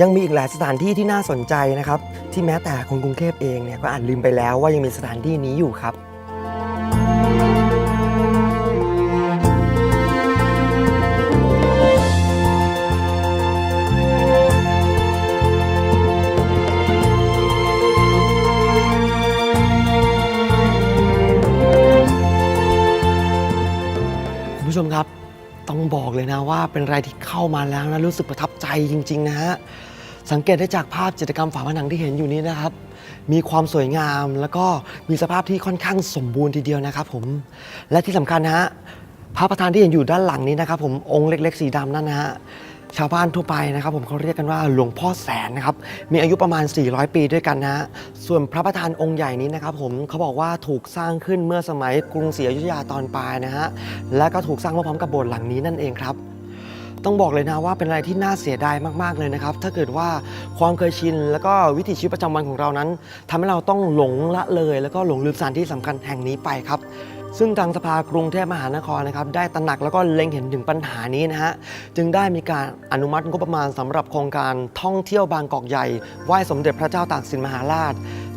ยังมีอีกหลายสถานที่ที่น่าสนใจนะครับ ที่แม้แต่คนกรุงเทพเองเนี่ยก็อาจลืมไปแล้วว่ายังมีสถานที่นี้อยู่ครับคุณผู้ชมครับ ต้องบอกเลยนะว่าเป็นรายที่เข้ามาแล้วนะรู้สึกประทับใจจริง ๆ นะฮะ สังเกตได้จากภาพจิตรกรรมฝาผนังที่เห็นอยู่นี้นะครับ มีความสวยงามแล้วก็มีสภาพที่ค่อนข้างสมบูรณ์ทีเดียวนะครับผม และที่สำคัญนะฮะพระประธานที่เห็นอยู่ด้านหลังนี้นะครับผมองค์เล็ก ๆ สีดำนั่นนะฮะ ชาวบ้านทั่วไปนะครับผมเขาเรียกกันว่าหลวงพ่อแสนนะครับมีอายุประมาณ 400 ปีด้วยกันนะฮะส่วนพระประธานองค์ใหญ่นี้นะครับผมเขาบอกว่าถูกสร้างขึ้นเมื่อสมัยกรุงศรีอยุธยาตอนปลายนะฮะและก็ถูกสร้างมาพร้อมกับโบสถ์หลังนี้นั่นเองครับต้องบอกเลยนะว่าเป็นอะไรที่น่าเสียดายมากๆเลยนะครับ ถ้าเกิดว่าความเคยชิน แล้วก็วิถีชีวิตประจำวันของเรานั้นทำให้เราต้องหลงละเลย แล้วก็หลงลืมสถานที่สำคัญแห่งนี้ไปครับ ซึ่งทางสภากรุงเทพมหานครนะครับได้ตระหนักแล้วก็เล็งเห็นถึงปัญหานี้นะฮะจึงได้มีการอนุมัติงบประมาณสำหรับโครงการท่องเที่ยวบางกอกใหญ่ไหว้สมเด็จพระเจ้าตากสินมหาราช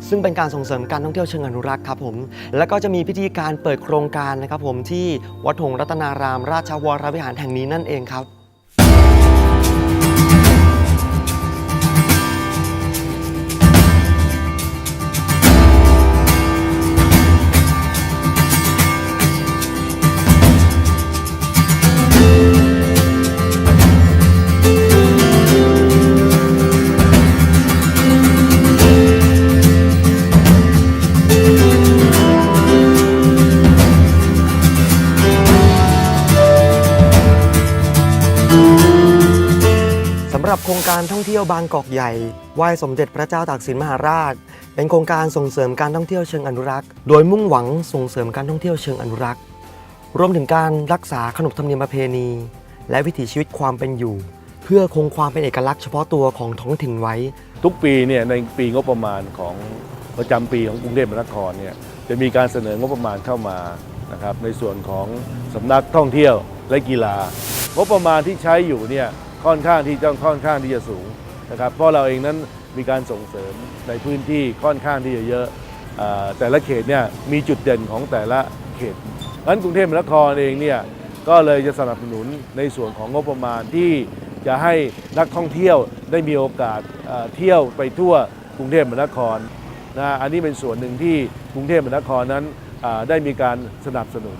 ซึ่งเป็นการส่งเสริมการท่องเที่ยวเชิงอนุรักษ์ครับผมแล้วก็จะมีพิธีการเปิดโครงการนะครับผมที่วัดหงรัตนาราม ราชวรวิหารแห่งนี้นั่นเองครับับโครงการท่องเที่ยวบางกอกใหญ่ไหว้สมเด็จพระเจ้าตากสินมหาราช เป็นโครงการส่งเสริมการท่องเที่ยวเชิงอนุรักษ์ โดยมุ่งหวังส่งเสริมการท่องเที่ยวเชิงอนุรักษ์ รวมถึงการรักษาขนบธรรมเนียมประเพณี และวิถีชีวิตความเป็นอยู่ เพื่อคงความเป็นเอกลักษณ์เฉพาะตัวของท้องถิ่นไว้ ทุกปีเนี่ยในปีงบประมาณของประจำปีของกรุงเทพมหานครเนี่ยจะมีการเสนองบประมาณเข้ามานะครับในส่วนของสำนักท่องเที่ยวและกีฬางบประมาณที่ใช้อยู่เนี่ย ค่อนข้างที่จะค่อนข้างที่จะสูงนะครับเพราะเราเองนั้นมีการส่งเสริมในพื้นที่ค่อนข้างที่จะเยอะแต่ละเขตเนี่ยมีจุดเด่นของแต่ละเขตงั้นกรุงเทพมหานครเองเนี่ยก็เลยจะสนับสนุนในส่วนของงบประมาณที่จะให้นักท่องเที่ยวได้มีโอกาสเที่ยวไปทั่วกรุงเทพมหานครนะอันนี้เป็นส่วนหนึ่งที่กรุงเทพมหานครนั้นได้มีการสนับสนุน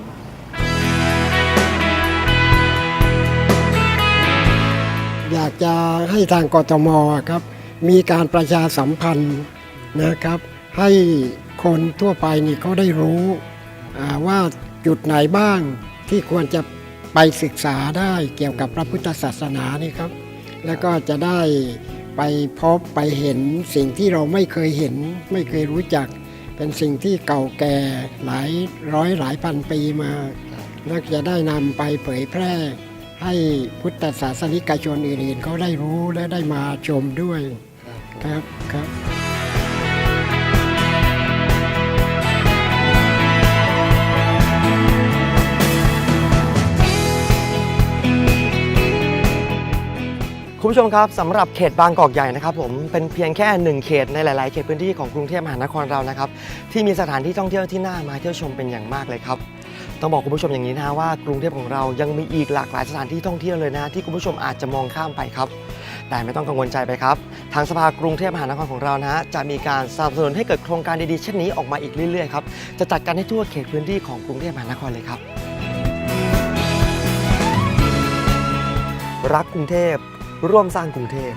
อยากจะให้ทางกทมครับ มีการประชาสัมพันธ์นะครับ ให้คนทั่วไปนี่เขาได้รู้ว่าจุดไหนบ้างที่ควรจะไปศึกษาได้เกี่ยวกับพระพุทธศาสนานี่ครับ แล้วก็จะได้ไปพบไปเห็นสิ่งที่เราไม่เคยเห็น ไม่เคยรู้จัก เป็นสิ่งที่เก่าแก่หลายร้อยหลายพันปีมาแล้วจะได้นำไปเผยแพร่ ให้พุทธศาสนิกชนอื่นๆเขาได้รู้และได้มาชมด้วยครับครับคุณผู้ชมครับสำหรับเขตบางกอกใหญ่นะครับผมเป็นเพียงแค่หนึ่งเขตในหลาย ๆ เขตพื้นที่ของกรุงเทพมหานครเรานะครับที่มีสถานที่ท่องเที่ยวที่น่ามาเที่ยวชมเป็นอย่างมากเลยครับ ต้องบอกคุณผู้ชมอย่างนี้นะว่ากรุงเทพของเรายังมีอีกหลากหลายสถานที่ท่องเที่ยวเลยนะที่คุณผู้ชมอาจจะมองข้ามไปครับ แต่ไม่ต้องกังวลใจไปครับ ทางสภากรุงเทพมหานครของเรานะฮะจะมีการสนับสนุนให้เกิดโครงการดีๆเช่นนี้ออกมาอีกเรื่อยๆครับจะจัดการให้ทั่วเขตพื้นที่ของกรุงเทพมหานครเลยครับ รักกรุงเทพร่วมสร้างกรุงเทพ